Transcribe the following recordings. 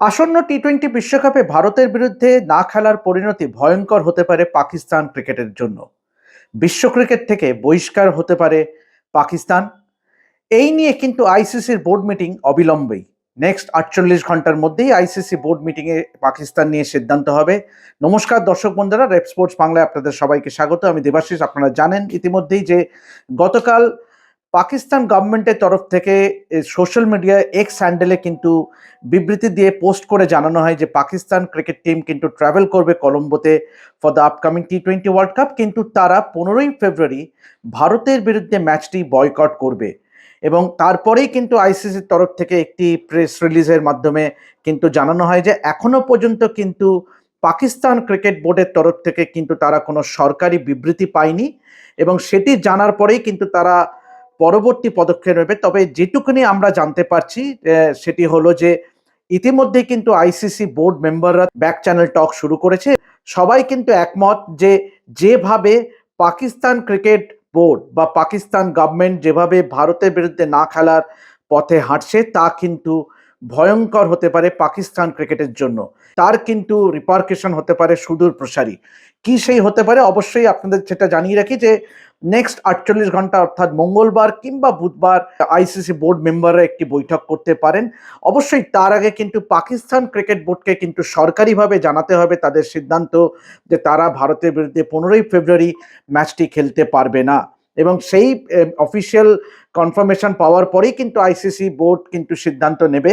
আসন্ন T twenty বিশ্বকাপে ভারতের বিরুদ্ধে না খেলার পরিণতি ভয়ঙ্কর হতে পারে পাকিস্তান ক্রিকেটের জন্য। বিশ্ব ক্রিকেট থেকে বহিষ্কার হতে পারে পাকিস্তান। এই নিয়ে কিন্তু আইসিসির বোর্ড মিটিং অবিলম্বেই। নেক্সট আটচল্লিশ ঘণ্টার মধ্যেই আইসিসি বোর্ড মিটিংয়ে পাকিস্তান নিয়ে সিদ্ধান্ত হবে। নমস্কার দর্শক বন্ধুরা রেপ স্পোর্টস বাংলায় আপনাদের সবাইকে স্বাগত। আমি দেবাশিস, আপনারা জানেন ইতিমধ্যেই যে গতকাল পাকিস্তান গভর্নমেন্টের তরফ থেকে সোশ্যাল মিডিয়ায় এক্স হ্যান্ডেলে কিন্তু বিবৃতি দিয়ে পোস্ট করে জানানো হয় যে পাকিস্তান ক্রিকেট টিম কিন্তু ট্রাভেল করবে কলম্বোতে for the upcoming T twenty world cup কিন্তু তারা পনেরোই ফেব্রুয়ারি ভারতের বিরুদ্ধে ম্যাচটি বয়কট করবে। এবং তারপরেই কিন্তু আইসিসির তরফ থেকে একটি প্রেস রিলিজের মাধ্যমে কিন্তু জানানো হয় যে এখনও পর্যন্ত কিন্তু পাকিস্তান ক্রিকেট বোর্ডের তরফ থেকে কিন্তু তারা কোনো সরকারি বিবৃতি পায়নি। এবং সেটি জানার পরেই কিন্তু তারা পরবর্তী পদক্ষেপ নেবে। তবে যেটুকুনি আমরা জানতে পারছি সেটি হলো যে ইতিমধ্যে কিন্তু আইসিসি বোর্ড মেম্বাররা ব্যাক চ্যানেল টক শুরু করেছে। সবাই কিন্তু একমত যে যেভাবে পাকিস্তান ক্রিকেট বোর্ড বা পাকিস্তান গভর্নমেন্ট যেভাবে ভারতের বিরুদ্ধে না খেলার পথে হাঁটছে, তা কিন্তু ভয়ঙ্কর হতে পারে পাকিস্তান ক্রিকেটের জন্য। তার কিন্তু রিপার্কেশন হতে পারে সুদূর প্রসারী কি সেই হতে পারে? অবশ্যই আপনাদের সেটা জানিয়ে রাখি যে নেক্সট আটচল্লিশ ঘণ্টা অর্থাৎ মঙ্গলবার কিংবা বুধবার আইসিসি বোর্ড মেম্বাররা একটি বৈঠক করতে পারেন। অবশ্যই তার আগে কিন্তু পাকিস্তান ক্রিকেট বোর্ডকে কিন্তু সরকারিভাবে জানাতে হবে তাদের সিদ্ধান্ত যে তারা ভারতের বিরুদ্ধে পনেরোই ফেব্রুয়ারি ম্যাচটি খেলতে পারবে না। এবং সেই অফিসিয়াল কনফার্মেশন পাওয়ার পরেই কিন্তু আইসিসি বোর্ড কিন্তু সিদ্ধান্ত নেবে,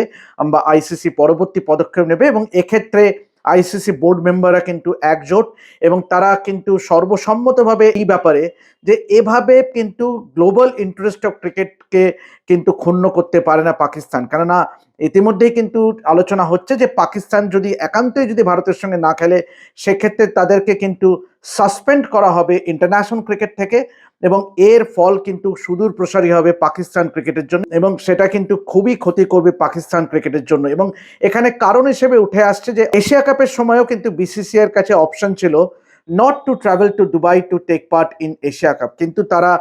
বা আইসিসি পরবর্তী পদক্ষেপ নেবে এবং এক্ষেত্রে আইসিসি বোর্ড মেম্বাররা কিন্তু একজোট এবং তারা কিন্তু সর্বসম্মতভাবে এই ব্যাপারে যে এভাবে কিন্তু গ্লোবাল ইন্টারেস্ট অফ ক্রিকেটকে কিন্তু ক্ষুণ্ণ করতে পারে না পাকিস্তান। কেননা ইতিমধ্যেই কিন্তু আলোচনা হচ্ছে যে পাকিস্তান যদি একান্তই যদি ভারতের সঙ্গে না খেলে, সেক্ষেত্রে তাদেরকে কিন্তু সাসপেন্ড করা হবে ইন্টারন্যাশনাল ক্রিকেট থেকে। এবং এর ফল কিন্তু সুদূর প্রসারী হবে পাকিস্তান ক্রিকেটের জন্য এবং সেটা কিন্তু খুবই ক্ষতি করবে পাকিস্তান ক্রিকেটের জন্য। এবং এখানে কারণ হিসেবে উঠে আসছে যে এশিয়া কাপের সময়ও কিন্তু বিসিসিআর কাছে অপশন ছিল not to travel to Dubai to take part in Asia cup কিন্তু তারা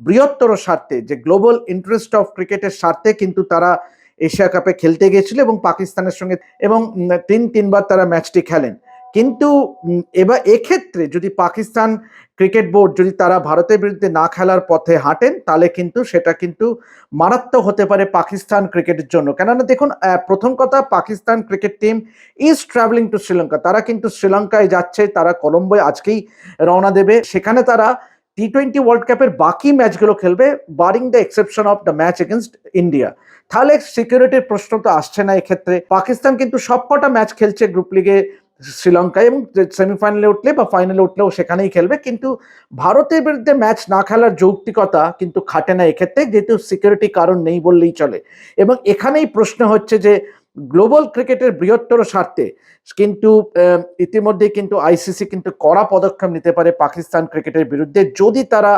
বৃহত্তর স্বার্থে, যে গ্লোবাল ইন্টারেস্ট অফ ক্রিকেটের স্বার্থে কিন্তু তারা এশিয়া কাপে খেলতে গিয়েছিল এবং পাকিস্তানের সঙ্গে এবং তিন, তিনবার তারা ম্যাচটি খেলেন। কিন্তু এবার এক্ষেত্রে যদি পাকিস্তান ক্রিকেট বোর্ড যদি তারা ভারতের বিরুদ্ধে না খেলার পথে হাঁটেন, তাহলে কিন্তু সেটা কিন্তু মারাত্মক হতে পারে পাকিস্তান ক্রিকেটের জন্য। কেননা দেখুন প্রথম কথা, Pakistan cricket team is travelling to Sri Lanka তারা কিন্তু শ্রীলঙ্কায় যাচ্ছে, তারা কলম্বোয় আজকেই রওনা দেবে। সেখানে তারা টি টোয়েন্টি ওয়ার্ল্ড কাপের বাকি ম্যাচগুলো খেলবে barring the exception of the match against India তাহলে সিকিউরিটির প্রশ্ন তো আসছে না এক্ষেত্রে। পাকিস্তান কিন্তু সবকটা ম্যাচ খেলছে গ্রুপ লিগে শ্রীলঙ্কায় এবং সেমিফাইনালে উঠলে বা ফাইনালে উঠলেও সেখানেই খেলবে। কিন্তু ভারতের বিরুদ্ধে ম্যাচ না খেলার যৌক্তিকতা কিন্তু খাটে না। এক্ষেত্রে যেহেতু সিকিউরিটি কারণ নেই বললেই চলে। এবং এখানেই প্রশ্ন হচ্ছে যে গ্লোবাল ক্রিকেটের বৃহত্তর স্বার্থে, কিন্তু ইতিমধ্যে কিন্তু আইসিসি কিন্তু কড়া পদক্ষেপ নিতে পারে পাকিস্তান ক্রিকেটের বিরুদ্ধে। যদি তারা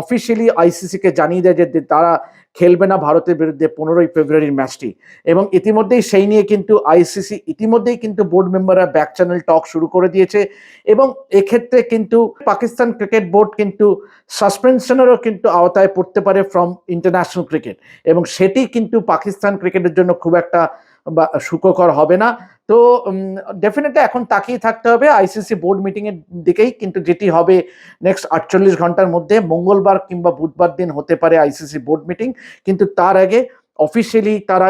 অফিসিয়ালি আইসিসিকে জানিয়ে দেয় যে তারা খেলবে না ভারতের বিরুদ্ধে পনেরোই ফেব্রুয়ারির ম্যাচটি, এবং ইতিমধ্যেই সেই নিয়ে কিন্তু আইসিসি ইতিমধ্যেই কিন্তু বোর্ড মেম্বাররা ব্যাক চ্যানেল টক শুরু করে দিয়েছে, এবং এক্ষেত্রে কিন্তু পাকিস্তান ক্রিকেট বোর্ড কিন্তু সাসপেনশনেরও কিন্তু আওতায় পড়তে পারে ফ্রম ইন্টারন্যাশনাল ক্রিকেট এবং সেটি কিন্তু পাকিস্তান ক্রিকেটের জন্য খুব একটা বা সুখকর হবে না। তো ডেফিনেটলি এখন তাকিয়ে থাকতে হবে। আইসিসি বোর্ড মিটিংয়ের দিকেই কিন্তু যেটি হবে নেক্সট আটচল্লিশ ঘণ্টার মধ্যে, মঙ্গলবার কিংবা বুধবার দিন হতে পারে আইসিসি বোর্ড মিটিং কিন্তু তার আগে অফিসিয়ালি তারা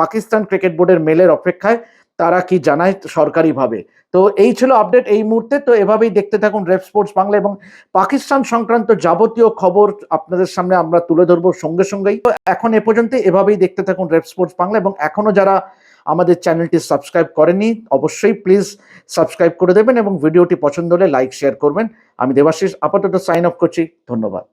পাকিস্তান ক্রিকেট বোর্ডের মেলের অপেক্ষায় তারা কি জানায়? সরকারিভাবে। তো এই ছিল আপডেট এই মুহূর্তে। তো এভাবেই দেখতে থাকুন রেপ স্পোর্টস বাংলা এবং পাকিস্তান সংক্রান্ত যাবতীয় খবর আপনাদের সামনে আমরা তুলে ধরবো সঙ্গে সঙ্গেই। তো এখন এ পর্যন্ত এভাবেই দেখতে থাকুন রেপ স্পোর্টস বাংলা এবং এখনও যারা আমাদের চ্যানেলটি সাবস্ক্রাইব করেনি অবশ্যই প্লিজ সাবস্ক্রাইব করে দেবেন এবং ভিডিওটি পছন্দ হলে লাইক শেয়ার করবেন। আমি দেবাশিস, আপাতত সাইন অফ করছি। ধন্যবাদ।